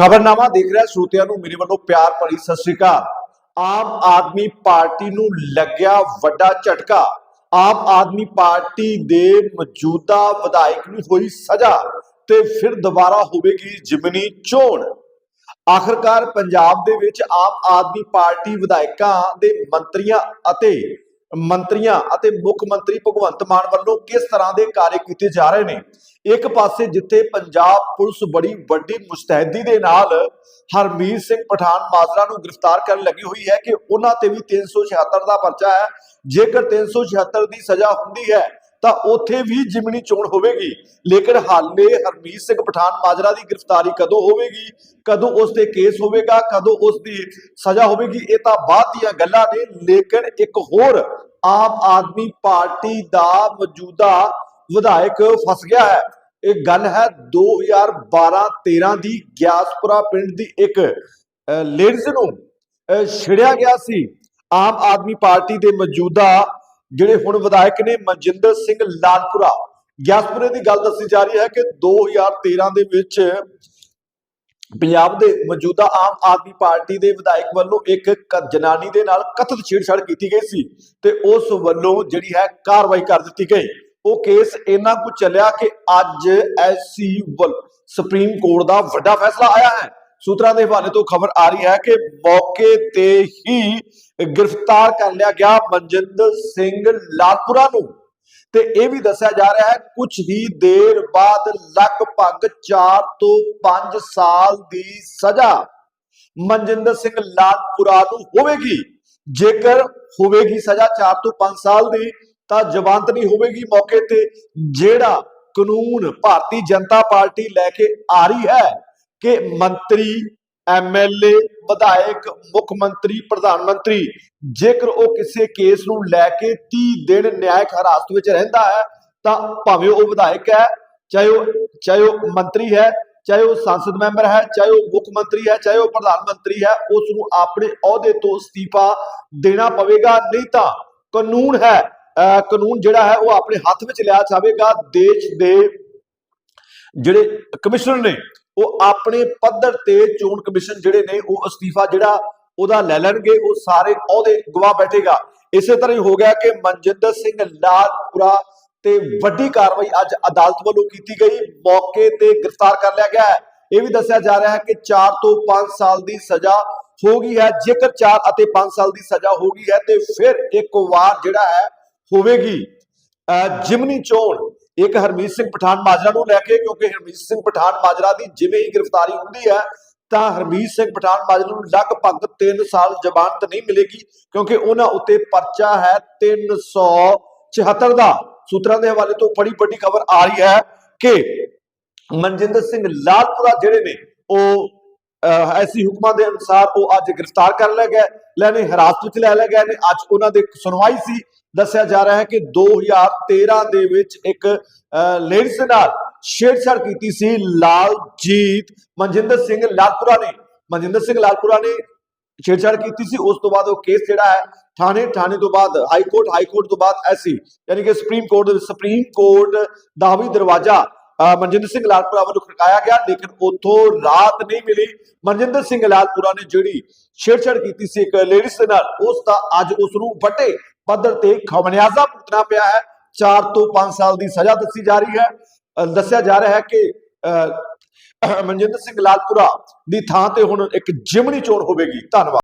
ਖਬਰਨਾਮਾ ਦੇਖ ਰਿਹਾ ਸਰੋਤਿਆਂ ਨੂੰ ਮੇਰੇ ਵੱਲੋਂ ਪਿਆਰ ਭਰੀ ਸਤਿ ਸ੍ਰੀ ਅਕਾਲ। ਆਮ ਆਦਮੀ ਪਾਰਟੀ ਨੂੰ ਲੱਗਿਆ ਵੱਡਾ ਝਟਕਾ। ਆਮ ਆਦਮੀ ਪਾਰਟੀ ਦੇ ਮੌਜੂਦਾ ਵਿਧਾਇਕ ਨੂੰ ਹੋਈ ਸਜ਼ਾ ਤੇ ਫਿਰ ਦੁਬਾਰਾ ਹੋਵੇਗੀ ਜਿਮਨੀ ਚੋਣ। ਆਖਰਕਾਰ ਪੰਜਾਬ ਦੇ ਵਿੱਚ ਆਮ ਆਦਮੀ ਪਾਰਟੀ ਵਿਧਾਇਕਾਂ ਦੇ ਮੰਤਰੀਆਂ ਅਤੇ ਮੰਤਰੀਆਂ ਅਤੇ ਮੁੱਖ ਮੰਤਰੀ ਭਗਵੰਤ ਮਾਨ ਵੱਲੋਂ ਕਿਸ ਤਰ੍ਹਾਂ ਦੇ ਕਾਰਜ ਕੀਤੇ ਜਾ ਰਹੇ ਨੇ? ਇੱਕ ਪਾਸੇ ਜਿੱਥੇ ਪੰਜਾਬ ਪੁਲਿਸ ਬੜੀ ਵੱਡੀ ਮੁਸਤੈਦੀ ਦੇ ਨਾਲ ਹਰਮੀਤ ਸਿੰਘ ਪਠਾਨ ਮਾਜਰਾ ਨੂੰ ਗ੍ਰਿਫਤਾਰ ਕਰਨ ਲੱਗੀ ਹੋਈ ਹੈ ਕਿ ਉਹਨਾਂ ਤੇ ਵੀ 376 ਦਾ ਪਰਚਾ ਹੈ। ਜੇਕਰ 376 ਦੀ ਸਜ਼ਾ ਹੁੰਦੀ ਹੈ ਤਾਂ ਉੱਥੇ ਵੀ ਜਿਮਨੀ ਚੋਣ ਹੋਵੇਗੀ। ਲੇਕਿਨ ਹਾਲੇ ਹਰਮੀਤ ਸਿੰਘ ਪਠਾਨ ਮਾਜਰਾ ਦੀ ਗ੍ਰਿਫਤਾਰੀ ਕਦੋਂ ਹੋਵੇਗੀ? ਕਦੋਂ ਉਸ ਤੇ ਕੇਸ ਹੋਵੇਗਾ? ਕਦੋਂ ਉਸ ਦੀ ਸਜ਼ਾ ਹੋਵੇਗੀ? ਇਹ ਤਾਂ ਬਾਅਦ ਦੀਆਂ ਗੱਲਾਂ ਨੇ। ਲੇਕਿਨ ਇੱਕ ਹੋਰ ਆਮ ਆਦਮੀ ਪਾਰਟੀ ਦਾ ਮੌਜੂਦਾ ਵਿਧਾਇਕ ਫਸ ਗਿਆ ਹੈ। ਇਹ ਗੱਲ ਹੈ 2012-13 ਦੀ ਗਿਆਸਪੁਰਾ ਪਿੰਡ ਦੀ ਇੱਕ ਲੇਡੀਜ਼ ਨੂੰ ਅਹ, ਛਿੜਿਆ ਗਿਆ ਸੀ। ਆਮ ਆਦਮੀ ਪਾਰਟੀ ਦੇ ਮੌਜੂਦਾ ਜਿਹੜੇ ਹੁਣ ਵਿਧਾਇਕ ਨੇ ਮਨਜਿੰਦਰ ਸਿੰਘ ਲਾਲਪੁਰਾ, ਗਿਆਸਪੁਰੇ ਦੀ ਗੱਲ ਦੱਸੀ ਜਾ ਰਹੀ ਹੈ ਕਿ 2013 ਦੇ ਵਿੱਚ ਪੰਜਾਬ ਦੇ ਮੌਜੂਦਾ ਆਮ ਆਦਮੀ ਪਾਰਟੀ ਦੇ ਵਿਧਾਇਕ ਵੱਲੋਂ ਇੱਕ ਜਨਾਨੀ ਦੇ ਨਾਲ ਕਥਿਤ ਛੇੜਛਾੜ ਕੀਤੀ ਗਈ ਸੀ ਤੇ ਉਸ ਵੱਲੋਂ ਜਿਹੜੀ ਹੈ ਕਾਰਵਾਈ ਕਰ ਦਿੱਤੀ ਗਈ। ਉਹ ਕੇਸ ਇੰਨਾ ਕੁ ਚੱਲਿਆ ਕਿ ਅੱਜ ਐਸਸੀ ਵੱਲ ਸੁਪਰੀਮ ਕੋਰਟ ਦਾ ਵੱਡਾ ਫੈਸਲਾ ਆਇਆ ਹੈ। ਸੂਤਰਾਂ ਦੇ ਹਵਾਲੇ ਤੋਂ ਖਬਰ ਆ ਰਹੀ ਹੈ ਕਿ ਮੌਕੇ ਤੇ ਹੀ ਗ੍ਰਿਫਤਾਰ ਕਰ ਲਿਆ ਗਿਆ ਮਨਜਿੰਦਰ ਸਿੰਘ ਲਾਲਪੁਰਾ ਨੂੰ। ਤੇ ਇਹ ਵੀ ਦੱਸਿਆ ਜਾ ਰਿਹਾ ਹੈ ਕੁਝ ਹੀ ਦੇਰ ਬਾਅਦ ਲਗਭਗ 4 ਤੋਂ 5 ਸਾਲ ਦੀ ਸਜ਼ਾ ਮਨਜਿੰਦਰ ਸਿੰਘ ਲਾਲਪੁਰਾ ਨੂੰ ਹੋਵੇਗੀ। ਜੇਕਰ ਹੋਵੇਗੀ ਸਜ਼ਾ 4 ਤੋਂ 5 ਸਾਲ ਦੀ, ਤਾਂ ਜ਼ਮਾਨਤ ਹੋਵੇਗੀ ਮੌਕੇ ਤੇ, ਜਿਹੜਾ ਕਾਨੂੰਨ ਭਾਰਤੀ ਜਨਤਾ ਪਾਰਟੀ ਲੈ ਕੇ ਆ ਰਹੀ ਹੈ। ਕਿ ਮੰਤਰੀ ਐਮਐਲਏ ਵਿਧਾਇਕ, ਮੁੱਖ ਮੰਤਰੀ, ਪ੍ਰਧਾਨ ਮੰਤਰੀ, ਜੇਕਰ ਉਹ ਕਿਸੇ ਕੇਸ ਨੂੰ ਲੈ ਕੇ 30 ਦਿਨ ਨਿਆਇਕ ਹਿਰਾਸਤ ਵਿੱਚ ਰਹਿੰਦਾ ਹੈ, ਤਾਂ ਭਾਵੇਂ ਉਹ ਵਿਧਾਇਕ ਹੈ, ਚਾਹੇ ਉਹ ਚਾਹੇ ਉਹ ਮੰਤਰੀ ਹੈ, ਚਾਹੇ ਉਹ ਸੰਸਦ ਮੈਂਬਰ ਹੈ, ਚਾਹੇ ਉਹ ਮੁੱਖ ਮੰਤਰੀ ਹੈ, ਚਾਹੇ ਉਹ ਪ੍ਰਧਾਨ ਮੰਤਰੀ ਹੈ, ਉਸ ਨੂੰ ਆਪਣੇ ਅਹੁਦੇ ਤੋਂ ਅਸਤੀਫਾ ਦੇਣਾ ਪਵੇਗਾ, ਨਹੀਂ ਤਾਂ ਕਾਨੂੰਨ ਹੈ ਅਹ ਕਾਨੂੰਨ ਜਿਹੜਾ ਹੈ ਉਹ ਆਪਣੇ ਹੱਥ ਵਿੱਚ ਲਿਆ ਜਾਵੇਗਾ, ਦੇਸ਼ ਦੇ ਜਿਹੜੇ ਕਮਿਸ਼ਨਰ ਨੇ ਉਹ ਆਪਣੇ ਪੱਧਰ ਤੇ ਚੋਣ ਕਮਿਸ਼ਨ ਜਿਹੜੇ ਨੇ, ਉਹ ਅਸਤੀਫਾ ਜਿਹੜਾ ਉਹਦਾ ਲੈ ਲੈਣਗੇ, ਉਹ ਸਾਰੇ ਅਹੁਦੇ ਗਵਾ ਬੈਠੇਗਾ। ਇਸੇ ਤਰ੍ਹਾਂ ਹੀ ਹੋ ਗਿਆ ਕਿ ਮਨਜਿੰਦਰ ਸਿੰਘ ਲਾਲਪੁਰਾ ਤੇ ਵੱਡੀ ਕਾਰਵਾਈ ਅੱਜ ਅਦਾਲਤ ਵੱਲੋਂ ਕੀਤੀ ਗਈ। ਮੌਕੇ ਤੇ ਗ੍ਰਿਫਤਾਰ ਕਰ ਲਿਆ ਗਿਆ ਹੈ। ਇਹ ਵੀ ਦੱਸਿਆ ਜਾ ਰਿਹਾ ਹੈ ਕਿ 4 ਤੋਂ 5 ਸਾਲ ਦੀ ਸਜ਼ਾ ਹੋ ਗਈ ਹੈ। ਜੇਕਰ 4 ਅਤੇ 5 ਸਾਲ ਦੀ ਸਜ਼ਾ ਹੋ ਗਈ ਹੈ, ਤੇ ਫਿਰ ਇੱਕ ਵਾਰ ਜਿਹੜਾ ਹੈ ਹੋਵੇਗੀ। ਅਹ ਜਿਮਨੀ ਚੋਣ ਇੱਕ ਹਰਮੀਤ ਸਿੰਘ ਪਠਾਨ ਮਾਜਰਾ ਨੂੰ ਲੈ ਕੇ ਕਿਉਂਕਿ ਹਰਮੀਤ ਸਿੰਘ ਪਠਾਨ ਮਾਜਰਾ ਦੀ ਜਿਵੇਂ ਹੀ ਗ੍ਰਿਫਤਾਰੀ ਹੁੰਦੀ ਹੈ ਤਾਂ ਹਰਮੀਤ ਸਿੰਘ ਪਠਾਨ ਮਾਜਰਾ ਨੂੰ ਲਗਭਗ 3 ਸਾਲ ਜ਼ਮਾਨਤ ਨਹੀਂ ਮਿਲੇਗੀ ਕਿਉਂਕਿ ਉਹਨਾਂ ਉੱਤੇ ਪਰਚਾ ਹੈ 374 ਦਾ। ਸੂਤਰਾਂ ਦੇ ਹਵਾਲੇ ਤੋਂ ਬੜੀ ਵੱਡੀ ਖਬਰ ਆ ਰਹੀ ਹੈ ਕਿ ਮਨਜਿੰਦਰ ਸਿੰਘ ਲਾਲਪੁਰਾ ਜਿਹੜੇ ਨੇ ਉਹ ਅਹ, ਐਸੀ ਹੁਕਮਾਂ ਦੇ ਅਨੁਸਾਰ ਉਹ ਅੱਜ ਗ੍ਰਿਫਤਾਰ ਕਰ ਲਿਆ ਗਿਆ ਲੈਣੇ ਹਿਰਾਸਤ ਵਿੱਚ ਲੈ ਲਿਆ ਗਿਆ ਨੇ ਅੱਜ ਉਹਨਾਂ ਦੇ ਸੁਣਵਾਈ ਸੀ। ਦੱਸਿਆ ਜਾ ਰਿਹਾ ਹੈ ਕਿ 2013 ਦੇ ਵਿੱਚ ਇੱਕ ਲੇਡੀਜ਼ ਦੇ ਨਾਲ ਛੇੜਛਾੜ ਕੀਤੀ ਸੀ ਲਾਲਜੀਤ ਮਨਜਿੰਦਰ ਸਿੰਘ ਲਾਲਪੁਰਾ ਨੇ। ਮਨਜਿੰਦਰ ਸਿੰਘ ਲਾਲਪੁਰਾ ਨੇ ਛੇੜਛਾੜ ਕੀਤੀ ਸੀ। ਉਸ ਤੋਂ ਬਾਅਦ ਉਹ ਕੇਸ ਜਿਹੜਾ ਹੈ ਥਾਣੇ ਥਾਣੇ ਤੋਂ ਬਾਅਦ ਹਾਈ ਕੋਰਟ ਹਾਈ ਕੋਰਟ ਤੋਂ ਬਾਅਦ ਐਸੀ ਯਾਨੀ ਕਿ ਸੁਪਰੀਮ ਕੋਰਟ ਦੇ ਸੁਪਰੀਮ ਕੋਰਟ ਦਾ ਵੀ ਦਰਵਾਜ਼ਾ ਅਹ, ਮਨਜਿੰਦਰ ਸਿੰਘ ਲਾਲਪੁਰਾ ਵੱਲੋਂ ਖੜਕਾਇਆ ਗਿਆ ਲੇਕਿਨ ਉੱਥੋਂ ਰਾਤ ਨਹੀਂ ਮਿਲੀ। ਮਨਜਿੰਦਰ ਸਿੰਘ ਲਾਲਪੁਰਾ ਨੇ ਜਿਹੜੀ ਛੇੜਛਾੜ ਕੀਤੀ ਸੀ ਇੱਕ ਲੇਡੀਜ਼ ਦੇ ਨਾਲ ਉਸ ਦਾ ਅੱਜ ਉਸ ਨੂੰ ਵੱਡੇ ਪੱਧਰ ਤੇ ਖਮਨਿਆਜ਼ਾ ਭੁਗਤਣਾ ਪਿਆ ਹੈ। 4 ਤੋਂ 5 ਸਾਲ ਦੀ ਸਜ਼ਾ ਦੱਸੀ ਜਾ ਰਹੀ ਹੈ। ਅਹ, ਦੱਸਿਆ ਜਾ ਰਿਹਾ ਹੈ ਕਿ ਅਹ, ਮਨਜਿੰਦਰ ਸਿੰਘ ਲਾਲਪੁਰਾ ਦੀ ਥਾਂ ਤੇ ਹੁਣ ਇੱਕ ਜਿਮਨੀ ਚੋਣ ਹੋਵੇਗੀ। ਧੰਨਵਾਦ।